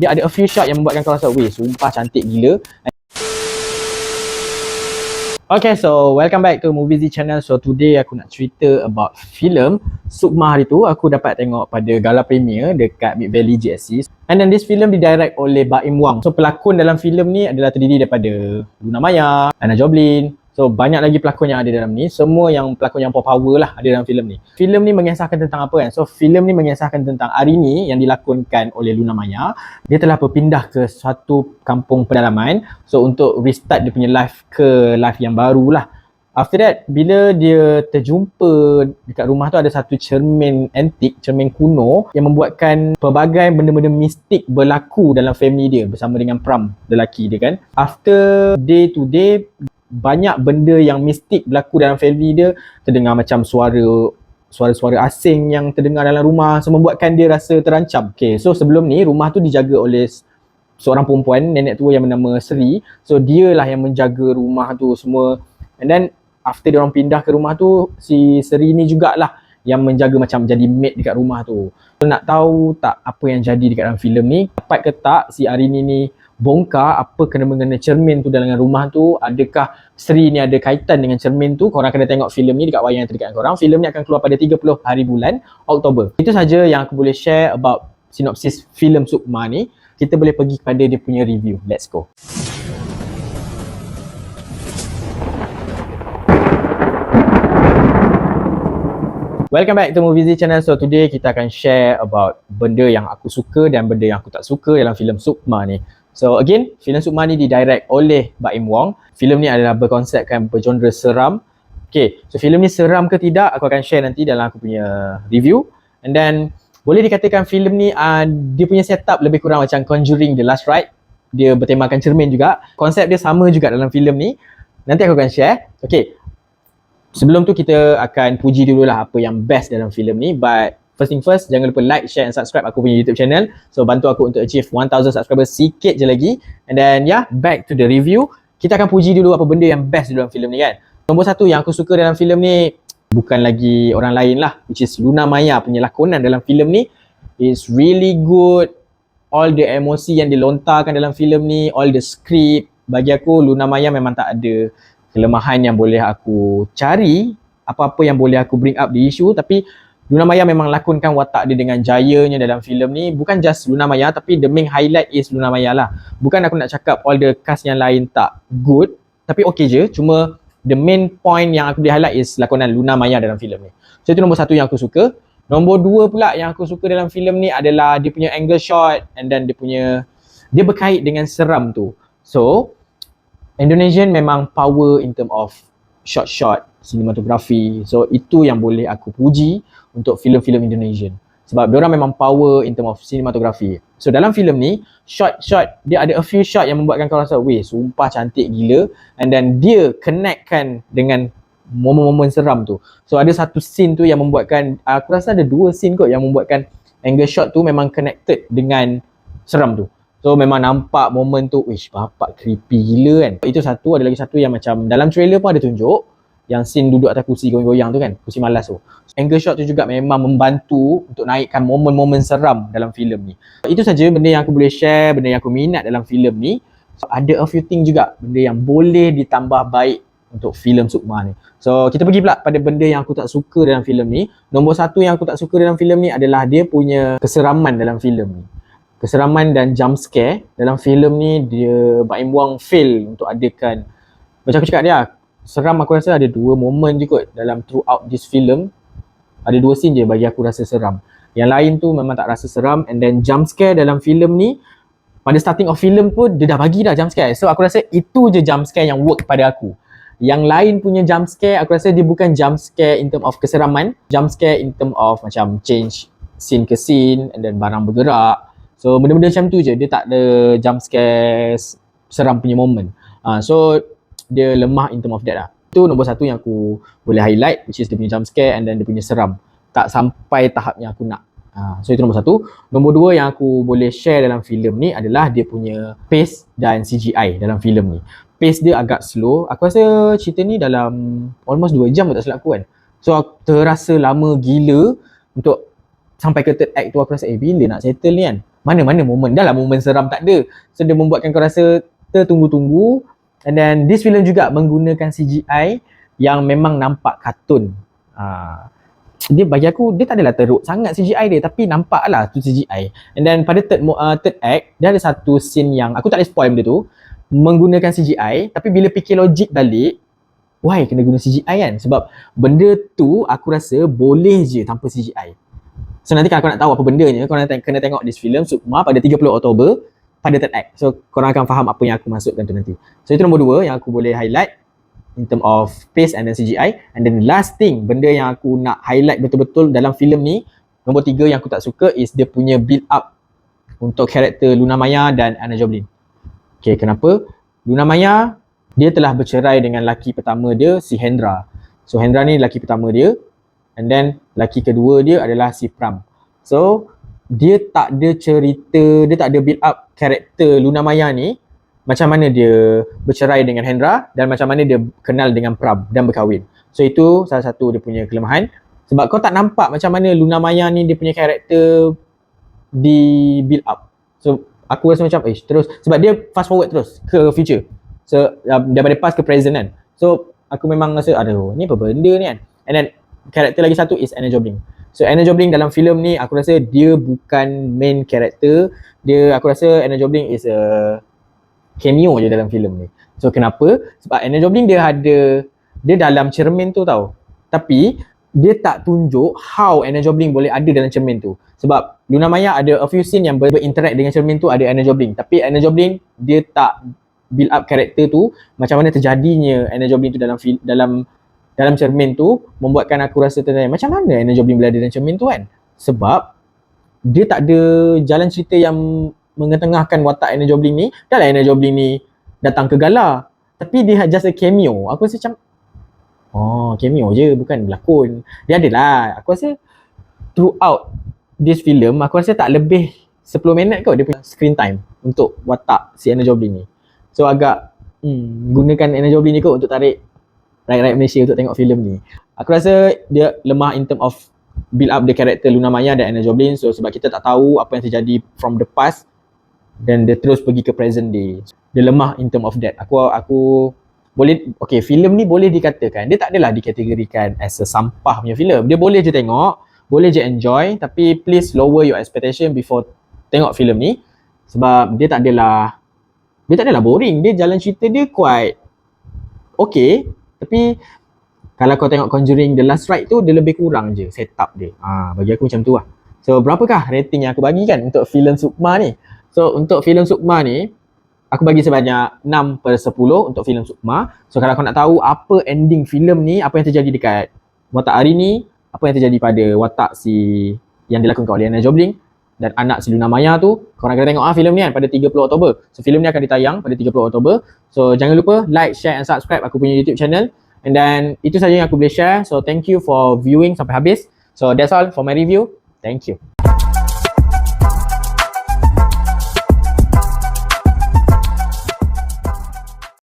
Dia ada a few shot yang membuatkan kau rasa, weh, sumpah cantik gila. Okay, so welcome back to Movie Z channel. So today aku nak cerita about filem Sukma hari tu. Aku dapat tengok pada gala premier dekat Mid Valley GSC. And then this film didirect oleh Baim Wang. So pelakon dalam filem ni adalah terdiri daripada Luna Maya, Anna Joblin, So banyak lagi pelakon yang ada dalam ni. Semua yang pelakon yang power lah ada dalam filem ni. Filem ni mengisahkan tentang apa kan? So filem ni mengisahkan tentang Arini yang dilakonkan oleh Luna Maya. Dia telah berpindah ke suatu kampung pedalaman. So untuk restart dia punya life ke life yang baru lah. After that, bila dia terjumpa dekat rumah tu ada satu cermin antik, cermin kuno yang membuatkan pelbagai benda-benda mistik berlaku dalam family dia bersama dengan Pram, lelaki dia kan. After day to day, banyak benda yang mistik berlaku dalam family dia terdengar macam suara suara-suara asing yang terdengar dalam rumah so membuatkan dia rasa terancam. Okay, so sebelum ni rumah tu dijaga oleh seorang perempuan nenek tua yang bernama Sri. So dia lah yang menjaga rumah tu semua. And then after dia orang pindah ke rumah tu si Sri ni jugalah yang menjaga macam jadi maid dekat rumah tu. So, nak tahu tak apa yang jadi dekat dalam filem ni? Dapat ke tak si Arini ni bongkar apa kena mengena cermin tu dalam rumah tu. Adakah Sri ni ada kaitan dengan cermin tu? Korang kena tengok filem ni dekat wayang yang terdekat korang. Filem ni akan keluar pada 30 hari bulan Oktober. Itu saja yang aku boleh share about sinopsis filem Sukma ni. Kita boleh pergi kepada dia punya review. Let's go. Welcome back to Movie Z channel. So today kita akan share about benda yang aku suka dan benda yang aku tak suka dalam filem Sukma ni. So again, filem Sukma ni didirect oleh Baim Wong. Filem ni adalah berkonsepkan bergenre seram. Okay, so filem ni seram ke tidak aku akan share nanti dalam aku punya review. And then boleh dikatakan filem ni uh, dia punya setup lebih kurang macam Conjuring The Last Ride. Dia bertemakan cermin juga. Konsep dia sama juga dalam filem ni. Nanti aku akan share. Okay, sebelum tu kita akan puji dululah apa yang best dalam filem ni. But First thing first, jangan lupa like, share and subscribe aku punya YouTube channel. So bantu aku untuk achieve 1000 subscribers sikit je lagi. And then yeah, back to the review. Kita akan puji dulu apa benda yang best dalam filem ni kan. Nombor satu yang aku suka dalam filem ni bukan lagi orang lain lah. Which is Luna Maya punya lakonan dalam filem ni. is really good. All the emosi yang dilontarkan dalam filem ni, all the script. Bagi aku Luna Maya memang tak ada kelemahan yang boleh aku cari. Apa-apa yang boleh aku bring up di isu. Tapi Luna Maya memang lakonkan watak dia dengan jayanya dalam filem ni. Bukan just Luna Maya tapi the main highlight is Luna Maya lah. Bukan aku nak cakap all the cast yang lain tak good tapi okay je. Cuma the main point yang aku boleh highlight is lakonan Luna Maya dalam filem ni. So itu nombor satu yang aku suka. Nombor dua pula yang aku suka dalam filem ni adalah dia punya angle shot and then dia punya dia berkait dengan seram tu. So Indonesian memang power in term of shot shot cinematography so itu yang boleh aku puji untuk filem-filem Indonesian sebab dia orang memang power in term of cinematography. So dalam filem ni, shot-shot dia ada a few shot yang membuatkan kau rasa, weh, sumpah cantik gila and then dia connectkan dengan momen-momen seram tu. So ada satu scene tu yang membuatkan aku rasa ada dua scene kot yang membuatkan angle shot tu memang connected dengan seram tu. So memang nampak momen tu, wish bapak creepy gila kan. Itu satu, ada lagi satu yang macam dalam trailer pun ada tunjuk yang scene duduk atas kursi goyang-goyang tu kan, kursi malas tu. Angle shot tu juga memang membantu untuk naikkan momen-momen seram dalam filem ni. Itu saja benda yang aku boleh share, benda yang aku minat dalam filem ni. So, ada a few thing juga benda yang boleh ditambah baik untuk filem Sukma ni. So kita pergi pula pada benda yang aku tak suka dalam filem ni. Nombor satu yang aku tak suka dalam filem ni adalah dia punya keseraman dalam filem ni. Keseraman dan jump scare dalam filem ni dia Baim Wang fail untuk adakan macam aku cakap dia seram aku rasa ada dua moment je kot dalam throughout this film. Ada dua scene je bagi aku rasa seram. Yang lain tu memang tak rasa seram and then jump scare dalam filem ni pada starting of film pun dia dah bagi dah jump scare. So aku rasa itu je jump scare yang work pada aku. Yang lain punya jump scare aku rasa dia bukan jump scare in term of keseraman. Jump scare in term of macam change scene ke scene and then barang bergerak. So benda-benda macam tu je. Dia tak ada jump scare seram punya moment. Uh, so dia lemah in term of that lah. Itu nombor satu yang aku boleh highlight which is dia punya jump scare and then dia punya seram. Tak sampai tahap yang aku nak. Ha, so itu nombor satu. Nombor dua yang aku boleh share dalam filem ni adalah dia punya pace dan CGI dalam filem ni. Pace dia agak slow. Aku rasa cerita ni dalam almost 2 jam tak silap aku kan. So aku terasa lama gila untuk sampai ke third act tu aku rasa eh bila nak settle ni kan. mana-mana momen. Dah lah momen seram tak ada. So dia membuatkan kau rasa tertunggu-tunggu. And then this film juga menggunakan CGI yang memang nampak kartun. Uh, dia bagi aku dia tak adalah teruk sangat CGI dia tapi nampak lah tu CGI. And then pada third uh, third act dia ada satu scene yang aku tak boleh spoil benda tu menggunakan CGI tapi bila fikir logik balik why kena guna CGI kan sebab benda tu aku rasa boleh je tanpa CGI. So nanti kalau kau nak tahu apa benda ni kau kena tengok this film Sukma pada 30 Oktober pada third act. So korang akan faham apa yang aku masukkan tu nanti. So itu nombor dua yang aku boleh highlight in term of pace and then CGI. And then last thing, benda yang aku nak highlight betul-betul dalam filem ni, nombor tiga yang aku tak suka is dia punya build up untuk karakter Luna Maya dan Anna Joblin. Okay, kenapa? Luna Maya, dia telah bercerai dengan laki pertama dia, si Hendra. So Hendra ni laki pertama dia. And then laki kedua dia adalah si Pram. So dia tak ada cerita, dia tak ada build up karakter Luna Maya ni macam mana dia bercerai dengan Hendra dan macam mana dia kenal dengan Pram dan berkahwin. So itu salah satu dia punya kelemahan. Sebab kau tak nampak macam mana Luna Maya ni dia punya karakter di build up. So aku rasa macam eh terus sebab dia fast forward terus ke future. So um, daripada past ke present kan. So aku memang rasa aduh ni apa benda ni kan. And then karakter lagi satu is Anna Jobling. So Anna Jobling dalam filem ni aku rasa dia bukan main character. Dia aku rasa Anna Jobling is a cameo je dalam filem ni. So kenapa? Sebab Anna Jobling dia ada dia dalam cermin tu tau. Tapi dia tak tunjuk how Anna Jobling boleh ada dalam cermin tu. Sebab Luna Maya ada a few scene yang ber- berinteract dengan cermin tu ada Anna Jobling. Tapi Anna Jobling dia tak build up karakter tu macam mana terjadinya Anna Jobling tu dalam fil- dalam dalam cermin tu membuatkan aku rasa tertanya macam mana Anna Joblin boleh ada dalam cermin tu kan? Sebab dia tak ada jalan cerita yang mengetengahkan watak Anna Joblin ni. Dah lah Anna Joblin ni datang ke gala. Tapi dia just a cameo. Aku rasa macam oh cameo je bukan berlakon. Dia ada lah. Aku rasa throughout this film aku rasa tak lebih 10 minit kot dia punya screen time untuk watak si Anna Joblin ni. So agak hmm, gunakan Anna Joblin ni kot untuk tarik rakyat-rakyat Malaysia untuk tengok filem ni. Aku rasa dia lemah in term of build up the character Luna Maya dan Anna Joblin. So sebab kita tak tahu apa yang terjadi from the past dan dia terus pergi ke present day. Dia lemah in term of that. Aku aku boleh okay filem ni boleh dikatakan dia tak adalah dikategorikan as a sampah punya filem. Dia boleh je tengok, boleh je enjoy tapi please lower your expectation before tengok filem ni sebab dia tak adalah dia tak adalah boring. Dia jalan cerita dia quite okay tapi kalau kau tengok Conjuring The Last Ride tu dia lebih kurang je setup dia. Ha, bagi aku macam tu lah. So berapakah rating yang aku bagi kan untuk filem Sukma ni? So untuk filem Sukma ni aku bagi sebanyak 6 per 10 untuk filem Sukma. So kalau kau nak tahu apa ending filem ni, apa yang terjadi dekat watak hari ni, apa yang terjadi pada watak si yang dilakukan oleh Anna Jobling dan anak si Luna Maya tu, korang kena tengok ah filem ni kan pada 30 Oktober. So filem ni akan ditayang pada 30 Oktober. So jangan lupa like, share and subscribe aku punya YouTube channel. And then itu saja yang aku boleh share. So thank you for viewing sampai habis. So that's all for my review. Thank you.